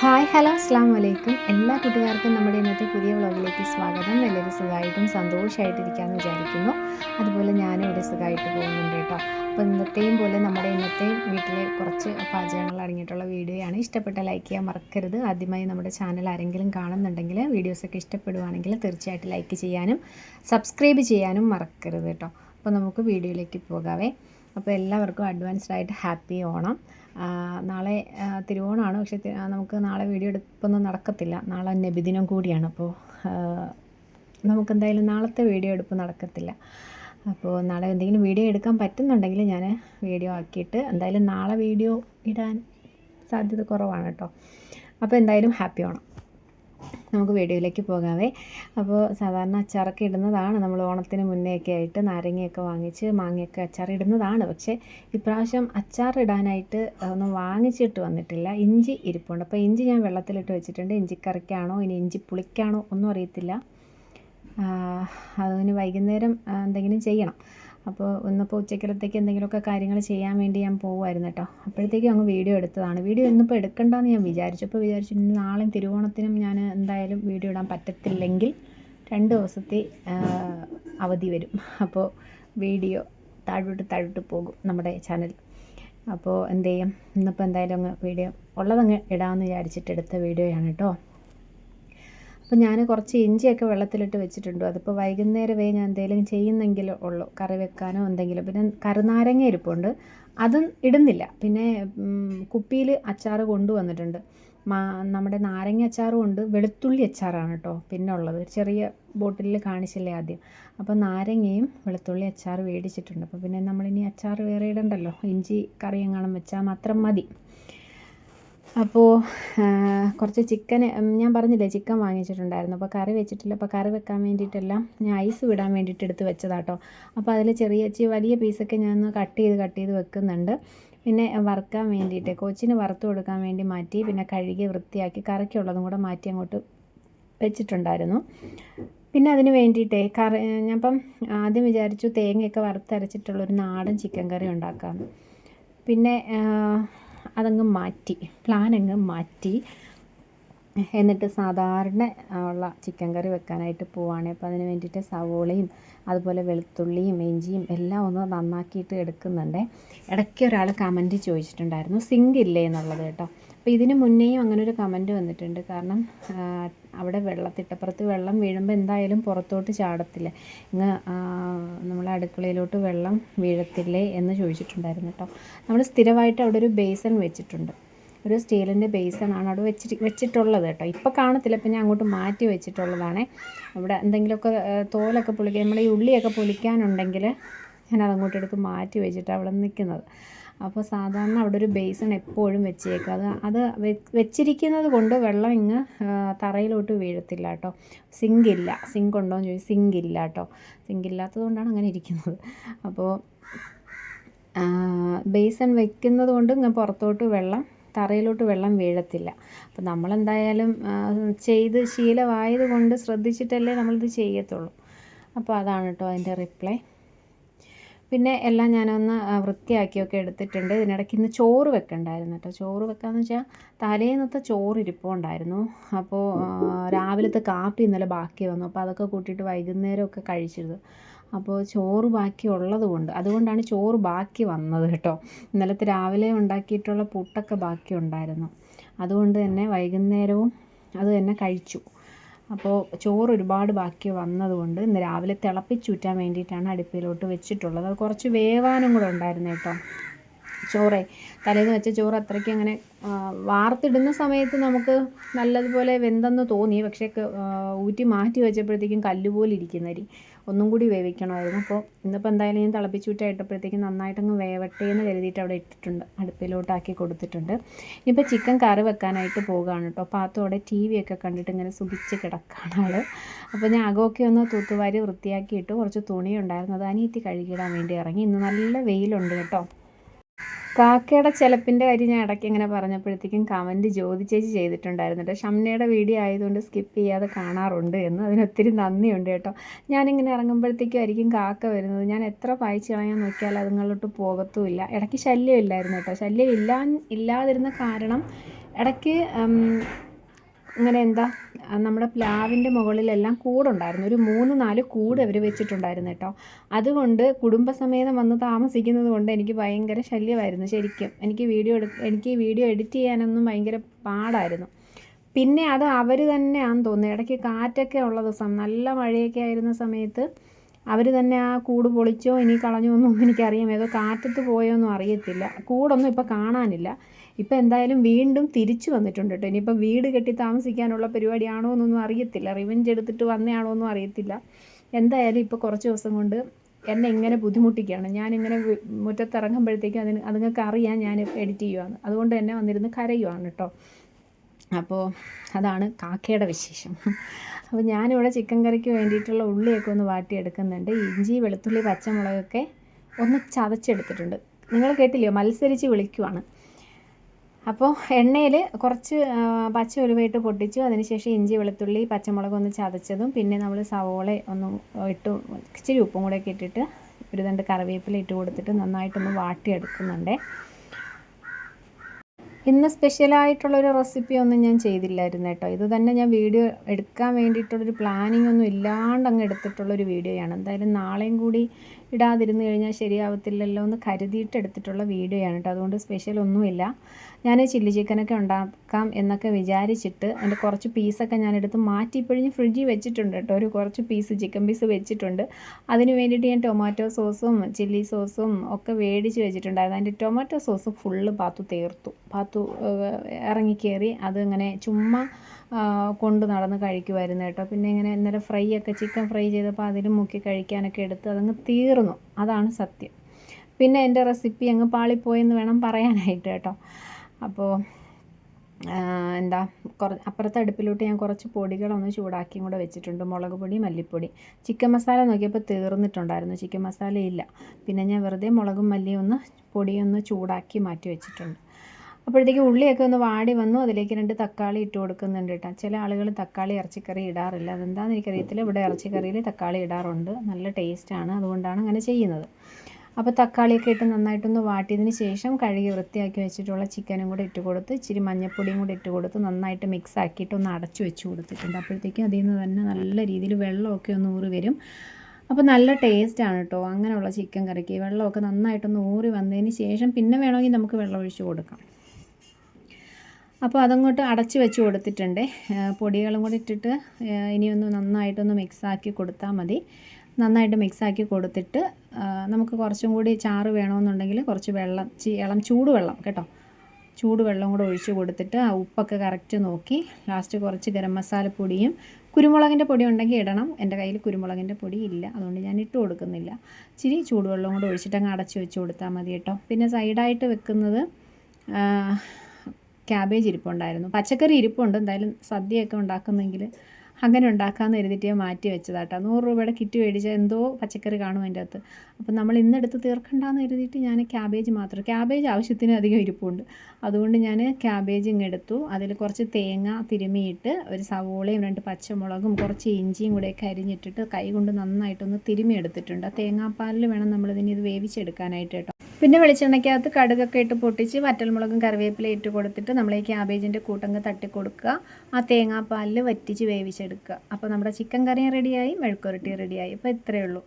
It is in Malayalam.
ഹായ് ഹലോ അസ്സാം വലൈക്കും എല്ലാ കൂട്ടുകാർക്കും നമ്മുടെ ഇന്നത്തെ പുതിയ വ്ളോഗിലേക്ക് സ്വാഗതം. എല്ലാവരും സുഖമായിട്ടും സന്തോഷമായിട്ടിരിക്കാമെന്ന് വിചാരിക്കുന്നു. അതുപോലെ ഞാനും ഇവിടെ സുഖമായിട്ട് പോകുന്നുണ്ട് കേട്ടോ. അപ്പോൾ ഇന്നത്തെയും പോലെ നമ്മുടെ ഇന്നത്തെയും വീട്ടിലെ കുറച്ച് പാചകങ്ങൾ അടങ്ങിയിട്ടുള്ള വീഡിയോയാണ്. ഇഷ്ടപ്പെട്ട ലൈക്ക് ചെയ്യാൻ മറക്കരുത്. ആദ്യമായി നമ്മുടെ ചാനൽ ആരെങ്കിലും കാണുന്നുണ്ടെങ്കിൽ വീഡിയോസൊക്കെ ഇഷ്ടപ്പെടുവാണെങ്കിൽ തീർച്ചയായിട്ടും ലൈക്ക് ചെയ്യാനും സബ്സ്ക്രൈബ് ചെയ്യാനും മറക്കരുത് കേട്ടോ. അപ്പോൾ നമുക്ക് വീഡിയോയിലേക്ക് പോകാവേ. അപ്പോൾ എല്ലാവർക്കും അഡ്വാൻസ്ഡ് ആയിട്ട് ഹാപ്പി ഓണം. നാളെ തിരുവോണമാണ് പക്ഷേ നമുക്ക് നാളെ വീഡിയോ എടുപ്പൊന്നും നടക്കത്തില്ല. നാളെ നബിദിനം കൂടിയാണ്. അപ്പോൾ നമുക്കെന്തായാലും നാളത്തെ വീഡിയോ എടുപ്പ് നടക്കത്തില്ല. അപ്പോൾ നാളെ എന്തെങ്കിലും വീഡിയോ എടുക്കാൻ പറ്റുന്നുണ്ടെങ്കിൽ ഞാൻ വീഡിയോ ആക്കിയിട്ട് എന്തായാലും നാളെ വീഡിയോ ഇടാൻ സാധ്യത കുറവാണ് കേട്ടോ. അപ്പോൾ എന്തായാലും ഹാപ്പി ഓണം. നമുക്ക് വീഡിയോയിലേക്ക് പോകാവേ. അപ്പോൾ സാധാരണ അച്ചാറൊക്കെ ഇടുന്നതാണ്. നമ്മൾ ഓണത്തിന് മുന്നേയൊക്കെ ആയിട്ട് നാരങ്ങയൊക്കെ വാങ്ങിച്ച് മാങ്ങയൊക്കെ അച്ചാർ ഇടുന്നതാണ്. പക്ഷേ ഇപ്രാവശ്യം അച്ചാർ ഇടാനായിട്ട് ഒന്നും വാങ്ങിച്ചിട്ട് വന്നിട്ടില്ല. ഇഞ്ചി ഇരിപ്പുണ്ട്. അപ്പോൾ ഇഞ്ചി ഞാൻ വെള്ളത്തിലിട്ട് വെച്ചിട്ടുണ്ട്. ഇഞ്ചി ഇഞ്ചിക്കറിക്കാണോ ഇനി ഇഞ്ചി പുളിക്കാണോ ഒന്നും അറിയത്തില്ല. അതിന് വൈകുന്നേരം എന്തെങ്കിലും ചെയ്യണം. അപ്പോൾ ഇന്നിപ്പോൾ ഉച്ചക്കലത്തേക്ക് എന്തെങ്കിലുമൊക്കെ കാര്യങ്ങൾ ചെയ്യാൻ വേണ്ടി ഞാൻ പോകുമായിരുന്നു കേട്ടോ. അപ്പോഴത്തേക്കും അങ്ങ് വീഡിയോ എടുത്തതാണ്. വീഡിയോ ഇന്നിപ്പോൾ എടുക്കണ്ടെന്ന് ഞാൻ വിചാരിച്ചു. അപ്പോൾ വിചാരിച്ചു നാളെയും തിരുവോണത്തിനും ഞാൻ എന്തായാലും വീഡിയോ ഇടാൻ പറ്റത്തില്ലെങ്കിൽ രണ്ട് ദിവസത്തെ അവധി വരും. അപ്പോൾ വീഡിയോ താഴോട്ട് താഴോട്ട് പോകും നമ്മുടെ ചാനൽ. അപ്പോൾ എന്ത് ചെയ്യും? ഇന്നിപ്പോൾ എന്തായാലും അങ്ങ് വീഡിയോ ഉള്ളതങ്ങ് ഇടാമെന്ന് വിചാരിച്ചിട്ട് എടുത്ത വീഡിയോയാണ് കേട്ടോ. അപ്പോൾ ഞാൻ കുറച്ച് ഇഞ്ചിയൊക്കെ വെള്ളത്തിലിട്ട് വെച്ചിട്ടുണ്ട്. അതിപ്പോൾ വൈകുന്നേരമേ ഞാൻ എന്തെങ്കിലും ചെയ്യുന്നെങ്കിലും ഉള്ളൂ. കറി വെക്കാനോ എന്തെങ്കിലും. പിന്നെ കറുനാരങ്ങ ഇരിപ്പുണ്ട്. അതും ഇടുന്നില്ല. പിന്നെ കുപ്പിയിൽ അച്ചാർ കൊണ്ടുവന്നിട്ടുണ്ട്. നമ്മുടെ നാരങ്ങ അച്ചാറും ഉണ്ട്. വെളുത്തുള്ളി അച്ചാറാണ് കേട്ടോ പിന്നെ ഉള്ളത് ചെറിയ ബോട്ടിലിൽ കാണിച്ചില്ലേ ആദ്യം. അപ്പോൾ നാരങ്ങയും വെളുത്തുള്ളി അച്ചാർ മേടിച്ചിട്ടുണ്ട് അപ്പോൾ പിന്നെ നമ്മളിനി അച്ചാർ വേറെ ഇടണ്ടല്ലോ. ഇഞ്ചി കറി വെച്ചാൽ മാത്രം മതി. അപ്പോൾ കുറച്ച് ചിക്കൻ ഞാൻ പറഞ്ഞില്ലേ ചിക്കൻ വാങ്ങിച്ചിട്ടുണ്ടായിരുന്നു. അപ്പോൾ കറി വെച്ചിട്ടില്ല. അപ്പോൾ കറി വെക്കാൻ വേണ്ടിയിട്ടെല്ലാം ഞാൻ ഐസ് വിടാൻ വേണ്ടിയിട്ട് എടുത്ത് വെച്ചതാട്ടോ. അപ്പോൾ അതിൽ ചെറിയ വലിയ പീസൊക്കെ ഞാൻ കട്ട് ചെയ്ത് കട്ട് ചെയ്ത് വെക്കുന്നുണ്ട്. പിന്നെ വറുക്കാൻ വേണ്ടിയിട്ട് കൊച്ചിന് വറുത്ത് കൊടുക്കാൻ വേണ്ടി മാറ്റി പിന്നെ കഴുകി വൃത്തിയാക്കി കറിക്കുള്ളതും കൂടെ മാറ്റി അങ്ങോട്ട് വെച്ചിട്ടുണ്ടായിരുന്നു. പിന്നെ അതിന് വേണ്ടിയിട്ടേ കറി ഞാനിപ്പം ആദ്യം വിചാരിച്ചു തേങ്ങയൊക്കെ വറുത്തരച്ചിട്ടുള്ളൊരു നാടൻ ചിക്കൻ കറി ഉണ്ടാക്കാം പിന്നെ അതങ്ങ് മാറ്റി. പ്ലാൻ അങ്ങ് മാറ്റി. എന്നിട്ട് സാധാരണ ഉള്ള ചിക്കൻ കറി വെക്കാനായിട്ട് പോവുകയാണ് അപ്പോൾ അതിന് വേണ്ടിയിട്ട് സവോളയും അതുപോലെ വെളുത്തുള്ളിയും ഇഞ്ചിയും എല്ലാം ഒന്ന് നന്നാക്കിയിട്ട് എടുക്കുന്നുണ്ട്. ഇടയ്ക്ക് ഒരാൾ കമന്റ് ചോദിച്ചിട്ടുണ്ടായിരുന്നു സിങ്ക് ഇല്ലേ? എന്നുള്ളത് കേട്ടോ. അപ്പോൾ ഇതിന് മുന്നേയും അങ്ങനെ ഒരു കമന്റ് വന്നിട്ടുണ്ട്. കാരണം അവിടെ വെള്ളത്തിട്ടപ്പുറത്ത് വെള്ളം വീഴുമ്പോൾ എന്തായാലും പുറത്തോട്ട് ചാടത്തില്ല. ഇങ്ങ് നമ്മളെ അടുക്കളയിലോട്ട് വെള്ളം വീഴത്തില്ലേ എന്ന് ചോദിച്ചിട്ടുണ്ടായിരുന്നു കേട്ടോ. നമ്മൾ സ്ഥിരമായിട്ട് അവിടെ ഒരു ബേസൺ വെച്ചിട്ടുണ്ട്. ഒരു സ്റ്റീലിന്റെ ബേസണാണ് അവിടെ വെച്ചിട്ട് വെച്ചിട്ടുള്ളത് കേട്ടോ. ഇപ്പോൾ കാണത്തില്ല ഇപ്പം ഞാൻ അങ്ങോട്ട് മാറ്റി വെച്ചിട്ടുള്ളതാണ്. അവിടെ എന്തെങ്കിലുമൊക്കെ തോലൊക്കെ പൊളിക്കുക നമ്മൾ ഈ ഉള്ളിയൊക്കെ പൊളിക്കാനുണ്ടെങ്കിൽ ഞാൻ അതങ്ങോട്ട് എടുത്ത് മാറ്റി വെച്ചിട്ട് അവിടെ നിൽക്കുന്നത്. അപ്പോൾ സാധാരണ അവിടെ ഒരു ബേസൺ എപ്പോഴും വെച്ചേക്കുക അത് അത് വെച്ചിരിക്കുന്നത് കൊണ്ട് വെള്ളം ഇങ്ങ് തറയിലോട്ട് വീഴത്തില്ല കേട്ടോ. സിങ്ക് ഇല്ല സിങ്ക് ഉണ്ടോ എന്ന് ചോദിച്ചു സിങ്ക് ഇല്ല കേട്ടോ. സിങ്ക് കൊണ്ടാണ് അങ്ങനെ ഇരിക്കുന്നത്. അപ്പോൾ ബേസൺ വെക്കുന്നത് കൊണ്ട് ഇങ്ങനെ പുറത്തോട്ട് വെള്ളം തറയിലോട്ട് വെള്ളം വീഴത്തില്ല. അപ്പോൾ നമ്മളെന്തായാലും ചെയ്ത് ശീലമായത് കൊണ്ട് ശ്രദ്ധിച്ചിട്ടല്ലേ നമ്മളിത് ചെയ്യത്തുള്ളൂ. അപ്പോൾ അതാണ് കേട്ടോ അതിന്റെ റിപ്ലൈ. പിന്നെ എല്ലാം ഞാനൊന്ന് വൃത്തിയാക്കിയൊക്കെ എടുത്തിട്ടുണ്ട്. ഇതിനിടയ്ക്ക് ഇന്ന് ചോറ് വെക്കണ്ടായിരുന്നു കേട്ടോ ചോറ് വെക്കാന്ന് വെച്ചാൽ തലേന്നത്തെ ചോറ് ഇരിപ്പുണ്ടായിരുന്നു. അപ്പോൾ രാവിലത്തെ കാപ്പി ഇന്നലെ ബാക്കി വന്നു. അപ്പോൾ അതൊക്കെ കൂട്ടിയിട്ട് വൈകുന്നേരമൊക്കെ കഴിച്ചിരുന്നു. അപ്പോൾ ചോറ് ബാക്കി ഉള്ളത് കൊണ്ട് അതുകൊണ്ടാണ് ചോറ് ബാക്കി വന്നത് കേട്ടോ. ഇന്നലത്തെ രാവിലെ ഉണ്ടാക്കിയിട്ടുള്ള പുട്ടൊക്കെ ബാക്കി ഉണ്ടായിരുന്നു. അതുകൊണ്ട് തന്നെ വൈകുന്നേരവും അത് തന്നെ കഴിച്ചു. അപ്പോൾ ചോറ് ഒരുപാട് ബാക്കി വന്നതുകൊണ്ട് ഇന്ന് രാവിലെ തിളപ്പിച്ചൂറ്റാൻ വേണ്ടിയിട്ടാണ് അടുപ്പിലോട്ട് വെച്ചിട്ടുള്ളത്. അത് കുറച്ച് വേവാനും കൂടെ ഉണ്ടായിരുന്നു കേട്ടോ. ചോറേ തലേന്ന് വെച്ച ചോറ് അത്രയ്ക്ക് അങ്ങനെ വാർത്തിടുന്ന സമയത്ത് നമുക്ക് നല്ലതുപോലെ വെന്തെന്ന് തോന്നി. പക്ഷേ ഊറ്റി മാറ്റി വെച്ചപ്പോഴത്തേക്കും കല്ലുപോലെ ഇരിക്കുന്ന അരി ഒന്നും കൂടി വേവിക്കണമായിരുന്നു. അപ്പോൾ ഇന്നിപ്പോൾ എന്തായാലും ഞാൻ തിളപ്പിച്ചൂറ്റ ഇട്ടപ്പോഴത്തേക്കും നന്നായിട്ടങ്ങ് വേവട്ടെ എന്ന് കരുതിയിട്ട് അവിടെ ഇട്ടിട്ടുണ്ട്. അടുപ്പിലോട്ടാക്കി കൊടുത്തിട്ടുണ്ട്. ഇനിയിപ്പോൾ ചിക്കൻ കറി വെക്കാനായിട്ട് പോകുകയാണ് കേട്ടോ. അപ്പോൾ അതോടെ ടി വി ഒക്കെ കണ്ടിട്ട് ഇങ്ങനെ സുഖിച്ച് കിടക്കാണ് ആൾ അപ്പോൾ ഞാൻ അകമൊക്കെ ഒന്ന് തൂത്തുവാരി വൃത്തിയാക്കിയിട്ട് കുറച്ച് തുണി ഉണ്ടായിരുന്നു അത് അനിയത്തി കഴുകിയിടാൻ വേണ്ടി ഇറങ്ങി. ഇന്ന് നല്ല വെയിലുണ്ട് കേട്ടോ. കാക്കയുടെ ചിലപ്പിന്റെ കാര്യം ഞാൻ ഇടയ്ക്ക് ഇങ്ങനെ പറഞ്ഞപ്പോഴത്തേക്കും കമന്റ് ജ്യോതി ചേച്ചി ചെയ്തിട്ടുണ്ടായിരുന്നു കേട്ടോ. ഷംനയുടെ വീഡിയോ ആയതുകൊണ്ട് സ്കിപ്പ് ചെയ്യാതെ കാണാറുണ്ട് എന്ന് അതിനൊത്തിരി നന്ദിയുണ്ട് കേട്ടോ. ഞാനിങ്ങനെ ഇറങ്ങുമ്പോഴത്തേക്കും ആയിരിക്കും കാക്ക വരുന്നത്. ഞാൻ എത്ര പായിച്ച് കളയാൻ നോക്കിയാൽ അതുങ്ങളിലോട്ട് പോകത്തുമില്ല. ഇടയ്ക്ക് ശല്യമില്ലായിരുന്നു കേട്ടോ. ശല്യം ഇല്ലാ ഇല്ലാതിരുന്ന കാരണം ഇടയ്ക്ക് ഇങ്ങനെ എന്താ നമ്മുടെ പ്ലാവിന്റെ മുകളിലെല്ലാം കൂടുണ്ടായിരുന്നു. ഒരു മൂന്ന് നാല് കൂട് അവർ വെച്ചിട്ടുണ്ടായിരുന്നു കേട്ടോ. അതുകൊണ്ട് കുടുംബസമേതം വന്ന് താമസിക്കുന്നത് കൊണ്ട് എനിക്ക് ഭയങ്കര ശല്യമായിരുന്നു ശരിക്കും. എനിക്ക് വീഡിയോ എടു എനിക്ക് വീഡിയോ എഡിറ്റ് ചെയ്യാനൊന്നും ഭയങ്കര പാടായിരുന്നു. പിന്നെ അത് അവർ തന്നെയാണെന്ന് തോന്നുന്നു. ഇടയ്ക്ക് കാറ്റൊക്കെ ഉള്ള ദിവസം നല്ല മഴയൊക്കെ ആയിരുന്ന സമയത്ത് അവർ തന്നെ ആ കൂട് പൊളിച്ചോ ഇനി കളഞ്ഞോ ഒന്നും എനിക്കറിയാം. ഏതോ കാറ്റത്ത് പോയോ ഒന്നും അറിയത്തില്ല. കൂടൊന്നും ഇപ്പോൾ കാണാനില്ല. ഇപ്പോൾ എന്തായാലും വീണ്ടും തിരിച്ചു വന്നിട്ടുണ്ട് കേട്ടോ. ഇനിയിപ്പോൾ വീട് കെട്ടി താമസിക്കാനുള്ള പരിപാടിയാണോ എന്നൊന്നും അറിയത്തില്ല. റിവെഞ്ച് എടുത്തിട്ട് വന്നയാണോ എന്നും അറിയത്തില്ല. എന്തായാലും ഇപ്പോൾ കുറച്ച് ദിവസം കൊണ്ട് എന്നെ ഇങ്ങനെ ബുദ്ധിമുട്ടിക്കുകയാണ്. ഞാനിങ്ങനെ മുറ്റത്തിറങ്ങുമ്പോഴത്തേക്കും അതിന് അതുങ്ങൾക്ക് അറിയാം ഞാൻ എഡിറ്റ് ചെയ്യുവാണ് അതുകൊണ്ട് തന്നെ വന്നിരുന്ന് കരയുവാണ് കേട്ടോ. അപ്പോൾ അതാണ് കാക്കയുടെ വിശേഷം. അപ്പോൾ ഞാനിവിടെ ചിക്കൻ കറിക്ക് വേണ്ടിയിട്ടുള്ള ഉള്ളിയൊക്കെ ഒന്ന് വാട്ടിയെടുക്കുന്നുണ്ട്. ഇഞ്ചി വെളുത്തുള്ളി പച്ചമുളകൊക്കെ ഒന്ന് ചതച്ചെടുത്തിട്ടുണ്ട്. നിങ്ങൾ കേട്ടില്ലയോ? മത്സരിച്ച് വിളിക്കുവാണ്. അപ്പോൾ എണ്ണയിൽ കുറച്ച് പച്ച ഉലുവയിട്ട് പൊട്ടിച്ചു. അതിനുശേഷം ഇഞ്ചി വെളുത്തുള്ളി പച്ചമുളക് ഒന്ന് ചതച്ചതും പിന്നെ നമ്മൾ സവോള ഒന്ന് ഇട്ട് ഇച്ചിരി ഉപ്പും കൂടെ ഒക്കെ ഇട്ടിട്ട് ഒരു രണ്ട് കറിവേപ്പില ഇട്ട് കൊടുത്തിട്ട് നന്നായിട്ടൊന്ന് വാട്ടിയെടുക്കുന്നുണ്ടേ. ഇന്ന് സ്പെഷ്യലായിട്ടുള്ളൊരു റെസിപ്പി ഒന്നും ഞാൻ ചെയ്തില്ലായിരുന്നു കേട്ടോ. ഇത് തന്നെ ഞാൻ വീഡിയോ എടുക്കാൻ വേണ്ടിയിട്ടുള്ളൊരു പ്ലാനിങ് ഒന്നും ഇല്ലാണ്ട് അങ്ങ് എടുത്തിട്ടുള്ളൊരു വീഡിയോയാണ് എന്തായാലും നാളെയും കൂടി ഇടാതിരുന്ന് കഴിഞ്ഞാൽ ശരിയാവത്തില്ലല്ലോ എന്ന് കരുതിയിട്ട് എടുത്തിട്ടുള്ള വീഡിയോയാണ് കേട്ടോ. അതുകൊണ്ട് സ്പെഷ്യൽ ഒന്നുമില്ല. ഞാൻ ചില്ലി ചിക്കനൊക്കെ ഉണ്ടാക്കാം എന്നൊക്കെ വിചാരിച്ചിട്ട് അതിന്റെ കുറച്ച് പീസൊക്കെ ഞാനെടുത്ത് മാറ്റി ഇപ്പോഴും ഫ്രിഡ്ജിൽ വെച്ചിട്ടുണ്ട് കേട്ടോ. ഒരു കുറച്ച് പീസ് ചിക്കൻ പീസ് വെച്ചിട്ടുണ്ട്. അതിന് വേണ്ടിയിട്ട് ഞാൻ ടൊമാറ്റോ സോസും ചില്ലി സോസും ഒക്കെ മേടിച്ച് വെച്ചിട്ടുണ്ടായിരുന്നു. അതിന്റെ ടൊമാറ്റോ സോസ് ഫുള്ള് പാത്തു തീർത്തു. പാത്തു ഇറങ്ങിക്കയറി അതിങ്ങനെ ചുമ്മാ കൊണ്ട് നടന്ന് കഴിക്കുമായിരുന്നു കേട്ടോ. പിന്നെ ഇങ്ങനെ ഇന്നലെ ഫ്രൈ ഒക്കെ ചിക്കൻ ഫ്രൈ ചെയ്തപ്പോൾ അതിൽ മുക്കി കഴിക്കാനൊക്കെ എടുത്ത് അതങ്ങ് തീർന്നു. അതാണ് സത്യം. പിന്നെ എന്റെ റെസിപ്പി അങ്ങ് പാളിപ്പോയെന്ന് വേണം പറയാനായിട്ട് കേട്ടോ. അപ്പോൾ എന്താ കുറ അപ്പുറത്തെ അടുപ്പിലോട്ട് ഞാൻ കുറച്ച് പൊടികളൊന്ന് ചൂടാക്കിയും കൂടെ വെച്ചിട്ടുണ്ട്. മുളക് പൊടി മല്ലിപ്പൊടി. ചിക്കൻ മസാല നോക്കിയപ്പോൾ തീർന്നിട്ടുണ്ടായിരുന്നു. ചിക്കൻ മസാല ഇല്ല. പിന്നെ ഞാൻ വെറുതെ മുളകും മല്ലിയും ഒന്ന് പൊടിയൊന്ന് ചൂടാക്കി മാറ്റി വെച്ചിട്ടുണ്ട്. അപ്പോഴത്തേക്ക് ഉള്ളിയൊക്കെ ഒന്ന് വാടി വന്നു. അതിലേക്ക് രണ്ട് തക്കാളി ഇട്ട് കൊടുക്കുന്നുണ്ട് കേട്ടോ. ചില ആളുകൾ തക്കാളി ഇറച്ചിക്കറി ഇടാറില്ല. അതെന്താണെന്ന് എനിക്കറിയത്തില്ല. ഇവിടെ ഇറച്ചിക്കറിയിൽ തക്കാളി ഇടാറുണ്ട്. നല്ല ടേസ്റ്റാണ് അതുകൊണ്ടാണ് അങ്ങനെ ചെയ്യുന്നത്. അപ്പോൾ തക്കാളിയൊക്കെ ഇട്ട് നന്നായിട്ടൊന്ന് വാട്ടിയതിന് ശേഷം കഴുകി വൃത്തിയാക്കി വെച്ചിട്ടുള്ള ചിക്കനും കൂടെ ഇട്ട് കൊടുത്ത് ഇച്ചിരി മഞ്ഞൾപ്പൊടിയും കൂടെ ഇട്ട് കൊടുത്ത് നന്നായിട്ട് മിക്സ് ആക്കിയിട്ട് ഒന്ന് അടച്ചു വെച്ച് കൊടുത്തിട്ടുണ്ട്. അപ്പോഴത്തേക്കും അതിൽ നിന്ന് തന്നെ നല്ല രീതിയിൽ വെള്ളമൊക്കെ ഒന്ന് ഊറി വരും. അപ്പോൾ നല്ല ടേസ്റ്റാണ് കേട്ടോ. അങ്ങനെയുള്ള ചിക്കൻ കറിക്ക്. വെള്ളമൊക്കെ നന്നായിട്ടൊന്ന് ഊറി വന്നതിന് ശേഷം പിന്നെ വേണമെങ്കിൽ നമുക്ക് വെള്ളം ഒഴിച്ച് കൊടുക്കാം. അപ്പോൾ അതങ്ങോട്ട് അടച്ച് വെച്ച് കൊടുത്തിട്ടുണ്ട്. പൊടികളും കൂടി ഇട്ടിട്ട് ഇനിയൊന്ന് നന്നായിട്ടൊന്ന് മിക്സാക്കി കൊടുത്താൽ മതി. നന്നായിട്ട് മിക്സാക്കി കൊടുത്തിട്ട് നമുക്ക് കുറച്ചും കൂടി ചാറ് വേണമെന്നുണ്ടെങ്കിൽ കുറച്ച് വെള്ളം ഇളം ചൂടുവെള്ളം കേട്ടോ. ചൂടുവെള്ളം കൂടെ ഒഴിച്ച് കൊടുത്തിട്ട് ആ ഉപ്പൊക്കെ കറക്റ്റ് നോക്കി ലാസ്റ്റ് കുറച്ച് ഗരം മസാലപ്പൊടിയും കുരുമുളകിന്റെ പൊടി ഉണ്ടെങ്കിൽ ഇടണം. എന്റെ കയ്യിൽ കുരുമുളകിന്റെ പൊടി ഇല്ല അതുകൊണ്ട് ഞാൻ ഇട്ട് കൊടുക്കുന്നില്ല. ഇച്ചിരി ചൂടുവെള്ളം കൂടെ ഒഴിച്ചിട്ട് അങ്ങ് അടച്ച് വെച്ച് കൊടുത്താൽ മതി കേട്ടോ. പിന്നെ സൈഡായിട്ട് വെക്കുന്നത് ക്യാബേജ് ഇരിപ്പുണ്ടായിരുന്നു. പച്ചക്കറി ഇരിപ്പുണ്ട്. എന്തായാലും സദ്യയൊക്കെ ഉണ്ടാക്കുന്നെങ്കിൽ അങ്ങനെ ഉണ്ടാക്കാമെന്ന് കരുതിയിട്ട് മാറ്റി വെച്ചതാട്ടോ. നൂറ് രൂപയുടെ കിറ്റ് മേടിച്ചാൽ എന്തോ പച്ചക്കറി കാണും അതിന്റെ അകത്ത്. അപ്പം നമ്മൾ ഇന്നെടുത്ത് തീർക്കണ്ടെന്ന് കരുതിയിട്ട് ഞാൻ ക്യാബേജ് മാത്രം ക്യാബേജ് ആവശ്യത്തിന് അധികം ഇരിപ്പുണ്ട്. അതുകൊണ്ട് ഞാൻ ക്യാബേജ് ഇങ്ങെടുത്തു അതിൽ കുറച്ച് തേങ്ങ തിരുമിയിട്ട് ഒരു സവോളയും രണ്ട് പച്ചമുളകും കുറച്ച് ഇഞ്ചിയും കൂടെയൊക്കെ അരിഞ്ഞിട്ടിട്ട് കൈ കൊണ്ട് നന്നായിട്ടൊന്ന് തിരുമി എടുത്തിട്ടുണ്ട്. ആ തേങ്ങാപ്പാലിൽ വേണം നമ്മളിതിന് ഇത് വേവിച്ചെടുക്കാനായിട്ട് കേട്ടോ. പിന്നെ വെളിച്ചെണ്ണയ്ക്കകത്ത് കടുകൊക്കെ ഇട്ട് പൊട്ടിച്ച് വറ്റൽമുളകും കറിവേപ്പില ഇട്ട് കൊടുത്തിട്ട് നമ്മൾ ഈ ക്യാബേജിന്റെ കൂട്ടങ്ങ് തട്ടി കൊടുക്കുക ആ തേങ്ങാപ്പാലിൽ വറ്റിച്ച് വേവിച്ചെടുക്കുക. അപ്പോൾ നമ്മുടെ ചിക്കൻ കറിയും റെഡിയായി മെഴുക്കുരട്ടിയും റെഡിയായി അപ്പോൾ ഇത്രയേ ഉള്ളൂ.